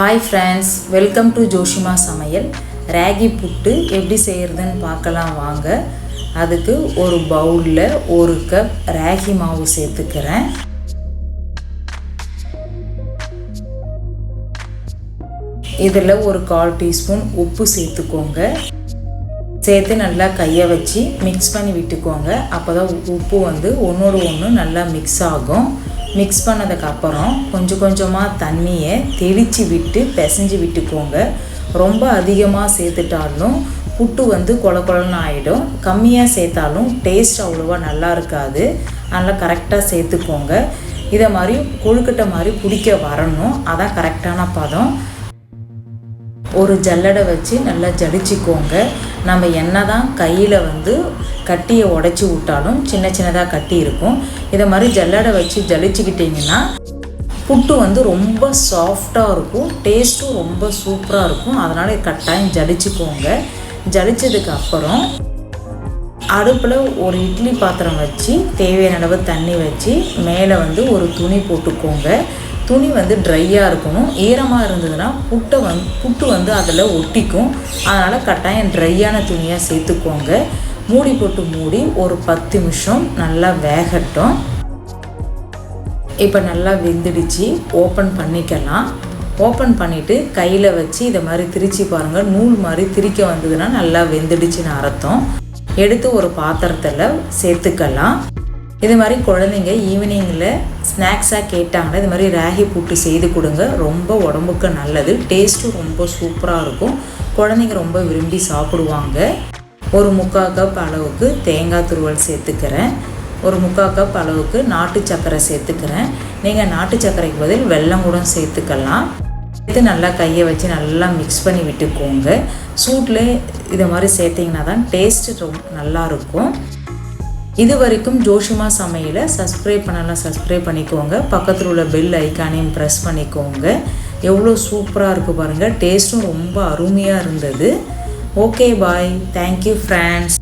Hi friends welcome to Joshima சமையல் ராகி புட்டு எப்படி செய்கிறதுன்னு பார்க்கலாம் வாங்க. அதுக்கு ஒரு பவுலில் ஒரு கப் ராகி மாவு சேர்த்துக்கிறேன். இதில் ஒரு கால் டீஸ்பூன் உப்பு சேர்த்துக்கோங்க. சேர்த்து நல்லா கையை வச்சு மிக்ஸ் பண்ணி விட்டுக்கோங்க. அப்போ தான் உப்பு வந்து ஒன்றோடு ஒன்று நல்லா மிக்ஸ் ஆகும். மிக்ஸ் பண்ணதுக்கப்புறம் கொஞ்சம் கொஞ்சமாக தண்ணியை தெளித்து விட்டு பிசைஞ்சு விட்டுக்கோங்க. ரொம்ப அதிகமாக சேர்த்துட்டாலும் புட்டு வந்து கொல கொலன்னு ஆகிடும் கம்மியாக சேர்த்தாலும் டேஸ்ட் அவ்வளோவா நல்லா இருக்காது. அதனால் கரெக்டாக சேர்த்துக்கோங்க. இதை மாதிரி கொழுக்கட்டை மாதிரி பிடிக்க வரணும். அதான் கரெக்டான பதம். ஒரு ஜல்லடை வச்சு நல்லா ஜடிச்சிக்கோங்க. நம்ம என்ன தான் கையில் வந்து கட்டியை உடச்சி விட்டாலும் சின்ன சின்னதாக கட்டி இருக்கும். இதை மாதிரி ஜல்லடை வச்சு ஜலிச்சுக்கிட்டிங்கன்னா புட்டு வந்து ரொம்ப சாஃப்டாக இருக்கும். டேஸ்ட்டும் ரொம்ப சூப்பராக இருக்கும். அதனால் கட்டாயம் ஜலிச்சுக்கோங்க. ஜலிச்சதுக்கு அப்புறம் அடுப்பில் ஒரு இட்லி பாத்திரம் வச்சு தேவையான அளவு தண்ணி வச்சு மேலே வந்து ஒரு துணி போட்டுக்கோங்க. துணி வந்து ட்ரையாக இருக்கணும். ஈரமாக இருந்ததுன்னா புட்டை வந்து புட்டு வந்து அதில் ஒட்டிக்கும். அதனால் கட்டாயம் ட்ரையான துணியாக சேர்த்துக்கோங்க. மூடி போட்டு மூடி ஒரு பத்து நிமிஷம் நல்லா வேகட்டும். இப்போ நல்லா வெந்துடுச்சு. ஓப்பன் பண்ணிக்கலாம். ஓப்பன் பண்ணிவிட்டு கையில் வச்சு இதை மாதிரி திரிச்சு பாருங்கள் நூல் மாதிரி திரிக்க வந்ததுன்னா நல்லா வெந்துடுச்சுன்னு அர்த்தம். எடுத்து ஒரு பாத்திரத்தில் சேர்த்துக்கலாம். இது மாதிரி குழந்தைங்க ஈவினிங்கில் ஸ்நாக்ஸாக கேட்டாங்கன்னா இது மாதிரி ராகி புட்டு செய்து கொடுங்க. ரொம்ப உடம்புக்கு நல்லது. டேஸ்ட்டும் ரொம்ப சூப்பராக இருக்கும். குழந்தைங்க ரொம்ப விரும்பி சாப்பிடுவாங்க. ஒரு முக்கால் கப் அளவுக்கு தேங்காய் துருவல் சேர்த்துக்கிறேன். ஒரு முக்கால் கப் அளவுக்கு நாட்டு சர்க்கரை சேர்த்துக்கிறேன். நீங்கள் நாட்டு சர்க்கரைக்கு பதில் வெள்ளம் கூட சேர்த்துக்கலாம். சேர்த்து நல்லா கையை வச்சு நல்லா மிக்ஸ் பண்ணி விட்டுக்கோங்க. சூட்டில் இதை மாதிரி சேர்த்திங்கன்னா தான் டேஸ்ட்டு ரொம்ப நல்லாயிருக்கும் இது வரைக்கும் ஜோஷிமா சமையலை சப்ஸ்கிரைப் பண்ணலாம் சப்ஸ்கிரைப் பண்ணிக்கோங்க. பக்கத்தில் உள்ள பெல் ஐக்கானையும் ப்ரெஸ் பண்ணிக்கோங்க. எவ்வளோ சூப்பராக இருக்குது பாருங்கள் டேஸ்ட்டும் ரொம்ப அருமையாக இருந்தது. Okay bye thank you friends